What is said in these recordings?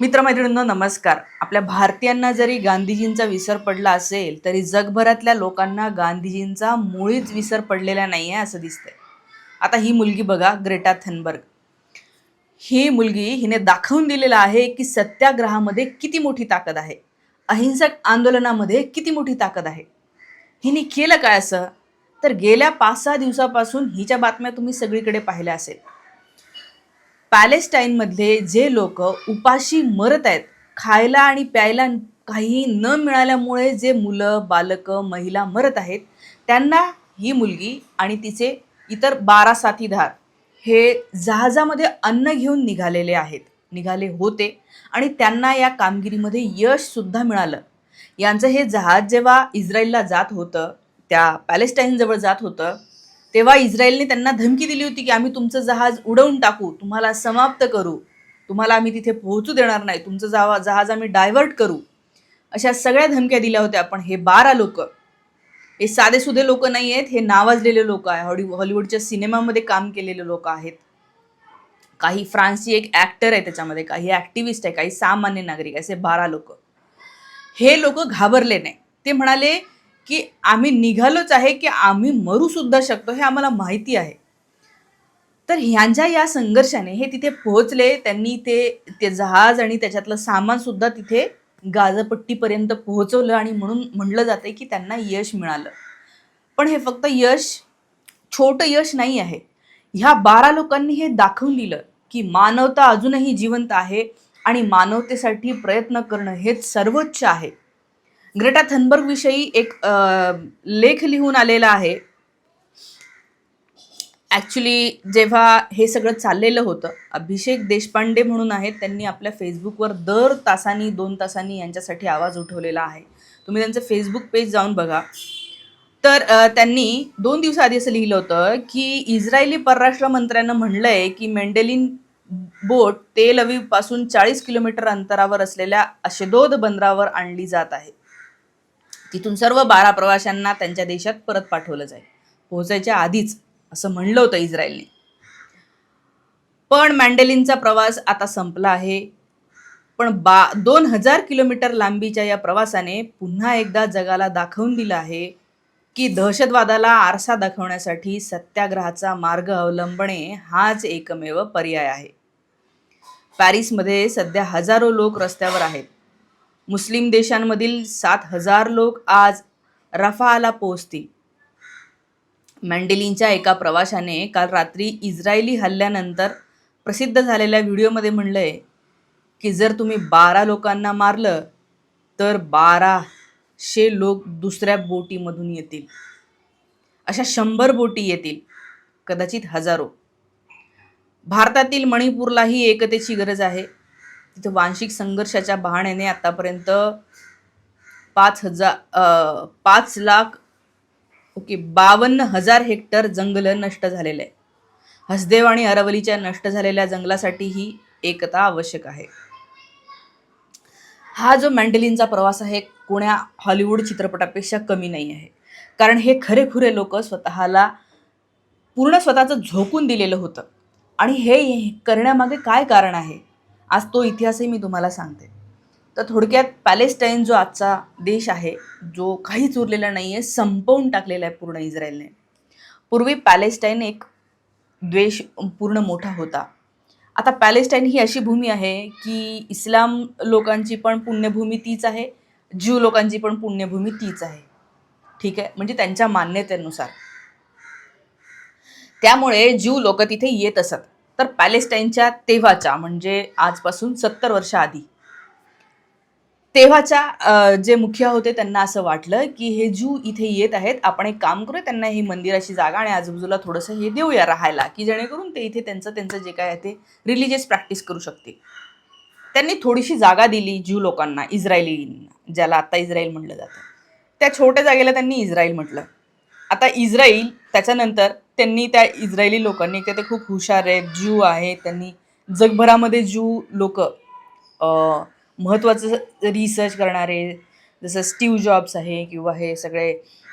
मित्रमैत्रिणींनो नमस्कार. आपल्या भारतीयांना जरी गांधीजींचा विसर पडला असेल तरी जगभरातल्या लोकांना गांधीजींचा मुळीच विसर पडलेला नाही आहे असं दिसतंय. आता ही मुलगी बघा ग्रेटा थनबर्ग. ही मुलगी हिने दाखवून दिलेलं आहे की सत्याग्रहामध्ये किती मोठी ताकद आहे. अहिंसक आंदोलनामध्ये किती मोठी ताकद आहे. हिने केलं काय असं? तर गेल्या पाच सहा दिवसापासून हिच्या बातम्या तुम्ही सगळीकडे पाहिल्या असेल. पॅलेस्टाईनमधले जे लोक उपाशी मरत आहेत खायला आणि प्यायला काही न मिळाल्यामुळे जे मुलं बालकं महिला मरत आहेत त्यांना ही मुलगी आणि तिचे इतर बारा साथीदार हे जहाजामध्ये अन्न घेऊन निघालेले आहेत. निघाले होते आणि त्यांना या कामगिरीमध्ये यशसुद्धा मिळालं. यांचं हे जहाज जेव्हा इस्रायलला जात होतं त्या पॅलेस्टाईनजवळ जात होतं तेव्हा इस्रायलने त्यांना धमकी दिली होती की आम्ही तुमचं जहाज उडवून टाकू तुम्हाला समाप्त करू. तुम्हाला आम्ही तिथे पोहोचू देणार नाही तुमचं जावा जहाज आम्ही डायव्हर्ट करू. अशा सगळ्या धमक्या दिल्या होत्या पण हे बारा लोक. हे साधेसुधे लोक नाही आहेत हे नावाजलेले लोक आहे हॉली हॉलिवूडच्या सिनेमामध्ये काम केलेले लोक आहेत. काही फ्रान्सची एक ॲक्टर आहे त्याच्यामध्ये काही ॲक्टिव्हिस्ट आहे काही सामान्य नागरिक असे बारा लोक. हे लोक घाबरले नाही. ते म्हणाले की आम्ही निघालोच आहे की आम्ही मरूसुद्धा शकतो हे आम्हाला माहिती आहे. तर ह्यांच्या या संघर्षाने हे तिथे पोहोचले त्यांनी ते ते जहाज आणि त्याच्यातलं सामान सुद्धा तिथे गाजपट्टीपर्यंत पोहोचवलं आणि म्हणून म्हणलं जातं की त्यांना यश मिळालं. पण हे फक्त यश छोटं यश नाही आहे. ह्या बारा लोकांनी हे दाखवून दिलं की मानवता अजूनही जिवंत आहे आणि मानवतेसाठी प्रयत्न करणं हेच सर्वोच्च आहे. ग्रेटा थनबर्ग विषयी एक लेख लिहून आलेला आहे. ॲक्च्युली जेव्हा हे सगळं चाललेलं होतं अभिषेक देशपांडे म्हणून आहेत त्यांनी आपल्या फेसबुकवर दर तासांनी दोन तासांनी यांच्यासाठी आवाज उठवलेला आहे. तुम्ही त्यांचं फेसबुक पेज जाऊन बघा. तर त्यांनी दोन दिवसाआधी असं लिहिलं होतं की इस्रायली परराष्ट्र मंत्र्यानं आहे की मेंडेलिन बोट तेल अवीपासून चाळीस किलोमीटर अंतरावर असलेल्या अशेदोद बंदरावर आणली जात आहे. तिथून सर्व बारा प्रवाशांना त्यांच्या देशात परत पाठवलं जाईल. पोहोचायच्या आधीच असं म्हणलं होतं इस्रायलने. पण मँडेलिनचा प्रवास आता संपला आहे. पण बा दोन हजार किलोमीटर लांबीच्या या प्रवासाने पुन्हा एकदा जगाला दाखवून दिलं आहे की दहशतवादाला आरसा दाखवण्यासाठी सत्याग्रहाचा मार्ग अवलंबणे हाच एकमेव पर्याय आहे. पॅरिसमध्ये सध्या हजारो लोक रस्त्यावर आहेत. मुस्लिम देशांमधील सात हजार लोक आज रफाला पोहोचतील. मँडेलिनच्या एका प्रवाशाने काल रात्री इस्रायली हल्ल्यानंतर प्रसिद्ध झालेल्या व्हिडिओमध्ये म्हणलंय की जर तुम्ही बारा लोकांना मारलं तर बाराशे लोक दुसऱ्या बोटीमधून येतील. अशा शंभर बोटी येतील कदाचित हजारो. भारतातील मणिपूरलाही एकतेची गरज आहे. तिथं वांशिक संघर्षाच्या बहाण्याने आतापर्यंत पाच हजार पाच लाख ओके बावन्न हजार हेक्टर जंगलं नष्ट झालेलं आहे. हसदेव आणि अरवलीच्या नष्ट झालेल्या जंगलासाठी ही एकता आवश्यक आहे. हा जो मँडेलिनचा प्रवास आहे कोण्या हॉलिवूड चित्रपटापेक्षा कमी नाही आहे. कारण हे खरेखुरे लोक स्वतःला पूर्ण स्वतःचं झोकून दिलेलं होतं. आणि हे करण्यामागे काय कारण आहे? आज तो इतिहासही मी तुम्हाला सांगते. तर थोडक्यात पॅलेस्टाईन जो आजचा देश आहे जो काहीच उरलेला नाही आहे संपवून टाकलेला आहे पूर्ण इस्रायलने. पूर्वी पॅलेस्टाईन एक द्वेष पूर्ण मोठा होता. आता पॅलेस्टाईन ही अशी भूमी आहे की इस्लाम लोकांची पण पुण्यभूमी तीच आहे ज्यू लोकांची पण पुण्यभूमी तीच आहे. ठीक आहे? म्हणजे त्यांच्या मान्यतेनुसार. त्यामुळे ज्यू लोक तिथे येत असत. तर पॅलेस्टाईनच्या तेव्हाच्या म्हणजे आजपासून सत्तर वर्ष आधी. तेव्हाच्या जे मुखिया होते त्यांना असं वाटलं की हे ज्यू इथे येत आहेत आपण एक काम करूया त्यांना ही मंदिराची जागा आणि आजूबाजूला थोडंसं हे देऊया राहायला की जेणेकरून ते इथे त्यांचं त्यांचं जे काय आहे ते रिलिजियस प्रॅक्टिस करू शकते त्यांनी थोडीशी जागा दिली ज्यू लोकांना इस्रायलींना ज्याला आता इस्रायल म्हटलं जातं. त्या छोट्या जागेला त्यांनी इस्रायल म्हटलं. आता इस्रायल त्याच्यानंतर त्यांनी त्या इस्रायली लोकांनी की ते खूप हुशार आहेत ज्यू आहेत त्यांनी जगभरामध्ये ज्यू लोक महत्त्वाचं रिसर्च करणारे जसं स्टीव जॉब्स आहे किंवा हे सगळे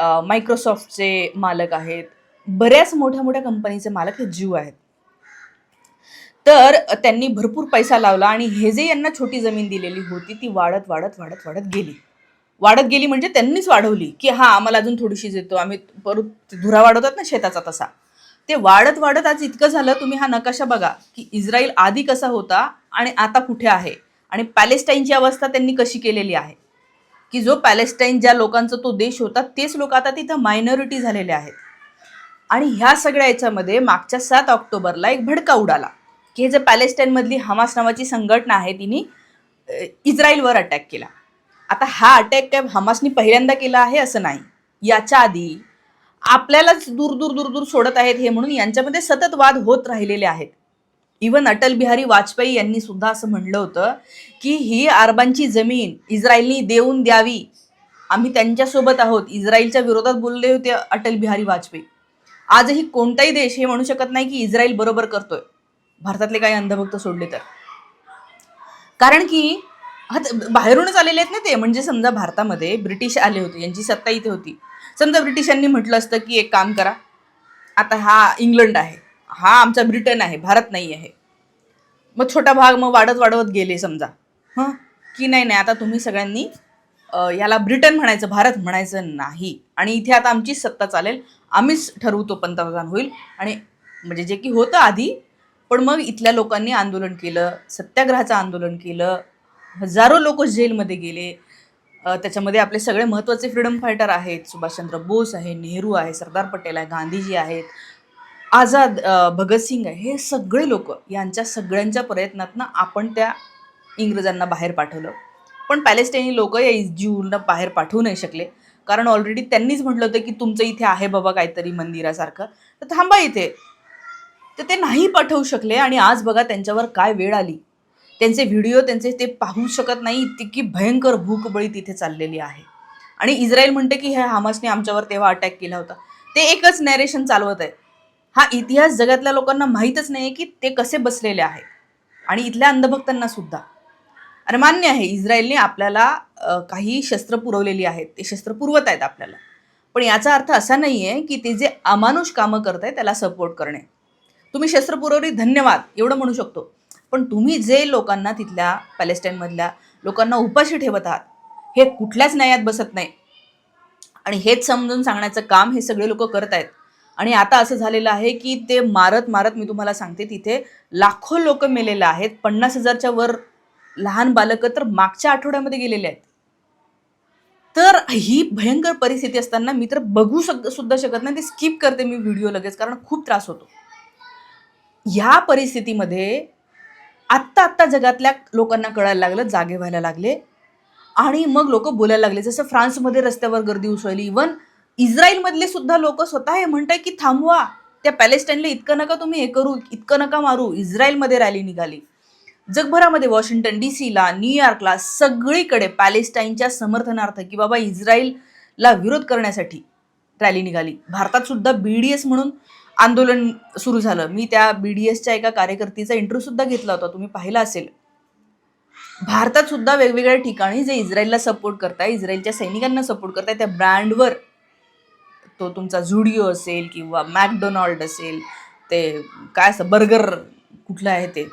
मायक्रोसॉफ्टचे मालक आहेत बऱ्याच मोठ्या मोठ्या कंपनीचे मालक हे ज्यू आहेत. तर त्यांनी भरपूर पैसा लावला आणि हे जे यांना छोटी जमीन दिलेली होती ती वाढत वाढत वाढत वाढत गेली. वाढत गेली म्हणजे त्यांनीच वाढवली की हा आम्हाला अजून थोडीशी देतो आम्ही परत धुरा वाढवतात ना शेताचा तसा. ते वाढत वाढत आज इतकं झालं तुम्ही हा नकाशा बघा की इस्रायल आधी कसा होता आणि आता कुठे आहे? आणि पॅलेस्टाईनची अवस्था त्यांनी कशी केलेली आहे? की जो पॅलेस्टाईन ज्या लोकांचा तो देश होता तेच लोक आता तिथं मायनॉरिटी झालेले आहेत. आणि ह्या सगळ्या याच्यामध्ये मागच्या सात ऑक्टोबरला एक भडका उडाला की हे जे पॅलेस्टाईनमधली हमास नावाची संघटना आहे तिने इस्रायलवर अटॅक केला. आता हा अटॅक काय हमासनी पहिल्यांदा केला आहे असं नाही. याच्या आधी आपल्यालाच दूर दूर दूर दूर सोडत आहेत हे म्हणून यांच्यामध्ये सतत वाद होत राहिलेले आहेत. इवन अटल बिहारी वाजपेयी यांनी सुद्धा असं म्हणलं होतं की ही अरबांची जमीन इस्रायलनी देऊन द्यावी. आम्ही त्यांच्यासोबत आहोत. इस्रायलच्या विरोधात बोलले होते अटल बिहारी वाजपेयी. आजही कोणताही देश हे म्हणू शकत नाही की इस्रायल बरोबर करतोय. भारतातले काही अंधभक्त सोडले तर. कारण की हा त- बाहेरूनच आलेले आहेत ना ते. म्हणजे समजा भारतामध्ये ब्रिटिश आले होते यांची सत्ता इथे होती. समजा ब्रिटिशांनी म्हटलं असतं की एक काम करा आता हा इंग्लंड आहे हा आमचा ब्रिटन आहे भारत नाही आहे. मग छोटा भाग मग वाढत वाढवत गेले समजा. हां? की नाही नाही आता तुम्ही सगळ्यांनी याला ब्रिटन म्हणायचं भारत म्हणायचं नाही. आणि इथे आता आमची सत्ता चालेल आम्हीच ठरवतो पंतप्रधान होईल. आणि म्हणजे जे की होतं आधी पण मग इथल्या लोकांनी आंदोलन केलं सत्याग्रहाचं आंदोलन केलं हजारो लोक जेलमध्ये गेले. त्याच्यामध्ये आपले सगळे महत्त्वाचे फ्रीडम फायटर आहेत. सुभाषचंद्र बोस आहे नेहरू आहे सरदार पटेल आहे गांधीजी आहेत आझाद भगतसिंग आहे. हे सगळे लोक यांच्या सगळ्यांच्या प्रयत्नातनं आपण त्या इंग्रजांना बाहेर पाठवलं. पण पॅलेस्टाईनी लोक या ज्यूंना बाहेर पाठवू नाही शकले. कारण ऑलरेडी त्यांनीच म्हटलं होतं की तुमचं इथे आहे बाबा काहीतरी मंदिरासारखं. तर थांबा इथे. तर ते नाही पाठवू शकले आणि आज बघा त्यांच्यावर काय वेळ आली. त्यांचे व्हिडिओ त्यांचे ते पाहू शकत नाही इतकी भयंकर भूकबळी तिथे चाललेली आहे. आणि इस्रायल म्हणते की ह्या हामासने आमच्यावर तेव्हा अटॅक केला होता. ते एकच नॅरेशन चालवत आहे. हा इतिहास जगातल्या लोकांना माहीतच नाही की ते कसे बसलेले आहेत. आणि इथल्या अंधभक्तांना सुद्धा. अरे मान्य आहे इस्रायलने आपल्याला काही शस्त्र पुरवलेली आहेत. ते शस्त्र पुरवत आहेत आपल्याला. पण याचा अर्थ असा नाही आहे की ते जे अमानुष कामं करत आहे त्याला सपोर्ट करणे. तुम्ही शस्त्र पुरवली धन्यवाद. एवढं म्हणू शकतो. पण तुम्ही जे लोकांना तिथल्या पॅलेस्टाईनमधल्या लोकांना उपाशी ठेवत आहात हे कुठल्याच न्यायात बसत नाही. आणि हेच समजून सांगण्याचं काम हे सगळे लोक करत आहेत. आणि आता असं झालेलं आहे की ते मारत मारत मी तुम्हाला सांगते तिथे लाखो लोक मेलेले आहेत. पन्नास हजारच्या वर लहान बालकं तर मागच्या आठवड्यामध्ये गेलेले आहेत. तर ही भयंकर परिस्थिती असताना मी तर बघू शक सुद्धा शकत नाही. ते स्किप करते मी व्हिडिओ लगेच कारण खूप त्रास होतो. ह्या परिस्थितीमध्ये आत्ता आत्ता जगातल्या लोकांना कळायला लागलं जागे व्हायला लागले. आणि मग लोक बोलायला लागले. जसं फ्रान्समध्ये रस्त्यावर गर्दी उसळली. इवन इस्रायलमधले सुद्धा लोक स्वतः हे म्हणताय की थांबवा त्या पॅलेस्टाईनला इतकं नका तुम्ही हे करू इतकं नका मारू. इस्रायलमध्ये रॅली निघाली. जगभरामध्ये वॉशिंग्टन डी सीला न्यूयॉर्कला सगळीकडे पॅलेस्टाईनच्या समर्थनार्थ की बाबा इस्रायलला विरोध करण्यासाठी रॅली निघाली. भारतात सुद्धा बी डी एस म्हणून आंदोलन सुरू झालं. मी त्या बी डी एसच्या एका कार्यकर्तीचा इंटरव्ह्यू सुद्धा घेतला होता. तुम्ही पाहिला असेल. भारतात सुद्धा वेगवेगळ्या ठिकाणी जे इस्रायलला सपोर्ट करताय इस्रायलच्या सैनिकांना सपोर्ट करताय त्या ब्रँडवर तो तुमचा झुडिओ असेल किंवा मॅकडोनाल्ड असेल ते काय असं बर्गर कुठलं आहे ते?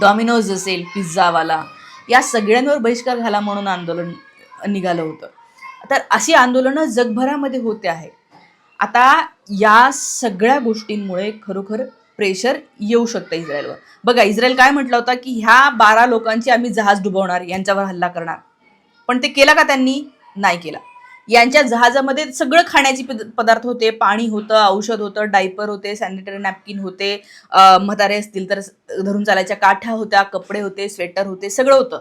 डॉमिनोज असेल पिझ्झावाला या सगळ्यांवर बहिष्कार घाला म्हणून आंदोलन निघालं होतं. तर अशी आंदोलनं जगभरामध्ये होते आहे. आता या सगळ्या गोष्टींमुळे खरोखर प्रेशर येऊ शकतं इस्रायलवर. बघा इस्रायल काय म्हटलं होतं की ह्या बारा लोकांची आम्ही जहाज डुबवणार यांच्यावर हल्ला करणार. पण ते केलं का त्यांनी? नाही केला. यांच्या जहाजामध्ये सगळं खाण्याचे पद- पदार्थ होते पाणी होतं औषध होतं डायपर होते सॅनिटरी नॅपकिन होते म्हातारे असतील तर धरून चालायच्या काठ्या होत्या कपडे होते स्वेटर होते सगळं होतं.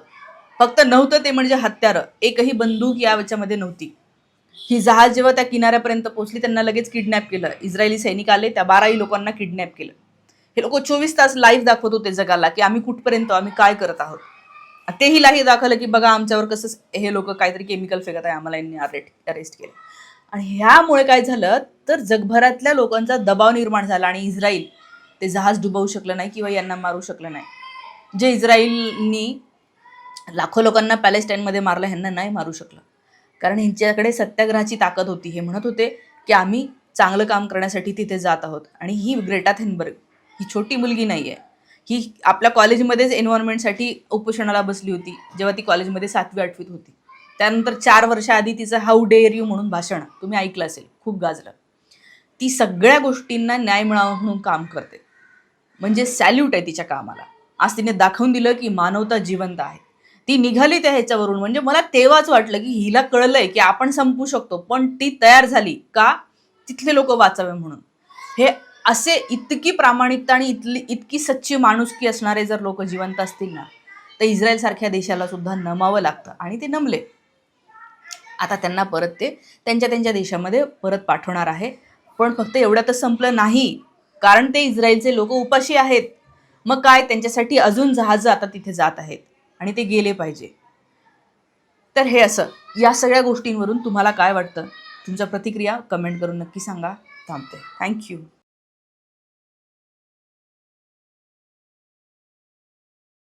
फक्त नव्हतं ते म्हणजे हत्यारं. एकही बंदूक या याच्यामध्ये नव्हती. ही जहाज जेव्हा त्या किनाऱ्यापर्यंत पोहोचली त्यांना लगेच किडनॅप केलं. इस्रायली सैनिक आले त्या बाराही लोकांना किडनॅप केलं. हे लोक चोवीस तास लाईव्ह दाखवत होते जगाला की आम्ही कुठपर्यंत आम्ही काय करत आहोत. तेही लाही दाखवलं की बघा आमच्यावर कसं हे लोक काहीतरी केमिकल फेकत आहे आम्हाला यांनी अरेस्ट केलं. आणि ह्यामुळे काय झालं तर जगभरातल्या लोकांचा दबाव निर्माण झाला आणि इस्रायल ते जहाज डुबवू शकलं नाही किंवा यांना मारू शकलं नाही. जे इस्रायलनी लाखो लोकांना पॅलेस्टाईनमध्ये मारलं ह्यांना नाही मारू शकलं. कारण ह्यांच्याकडे सत्याग्रहाची ताकद होती. हे म्हणत होते की आम्ही चांगलं काम करण्यासाठी तिथे जात आहोत. आणि ही ग्रेटा थेनबर्ग ही छोटी मुलगी नाही आहे ही आपल्या कॉलेजमध्येच एन्व्हायरमेंटसाठी उपोषणाला बसली होती जेव्हा ती कॉलेजमध्ये सातवी आठवीत होती. त्यानंतर चार वर्षाआधी तिचं हाऊ डेअर यू म्हणून भाषण तुम्ही ऐकलं असेल खूप गाजलं. ती सगळ्या गोष्टींना न्याय मिळावा म्हणून काम करते. म्हणजे सॅल्यूट आहे तिच्या कामाला. आज तिने दाखवून दिलं की मानवता जिवंत आहे. ती निघाली त्या ह्याच्यावरून. म्हणजे मला तेव्हाच वाटलं की हिला कळलंय की आपण संपू शकतो पण ती तयार झाली का? तिथले लोक वाचावे म्हणून. हे असे इतकी प्रामाणिकता आणि इथली इतकी सच्ची माणुसकी असणारे जर लोक जिवंत असतील ना तर इस्रायलसारख्या देशाला सुद्धा नमावं लागतं आणि ते नमले. आता त्यांना परत ते त्यांच्या त्यांच्या देशामध्ये परत पाठवणार आहे. पण फक्त एवढ्यातच संपलं नाही. कारण ते इस्रायलचे लोक उपाशी आहेत. मग काय? त्यांच्यासाठी अजून जहाजं आता तिथे जात आहेत. आणि ते गेले पाहिजे. तर हे असं. या सगळ्या गोष्टींवरून तुम्हाला काय वाटतं? तुमच्या प्रतिक्रिया कमेंट करून नक्की सांगा. थांबते. थँक्यू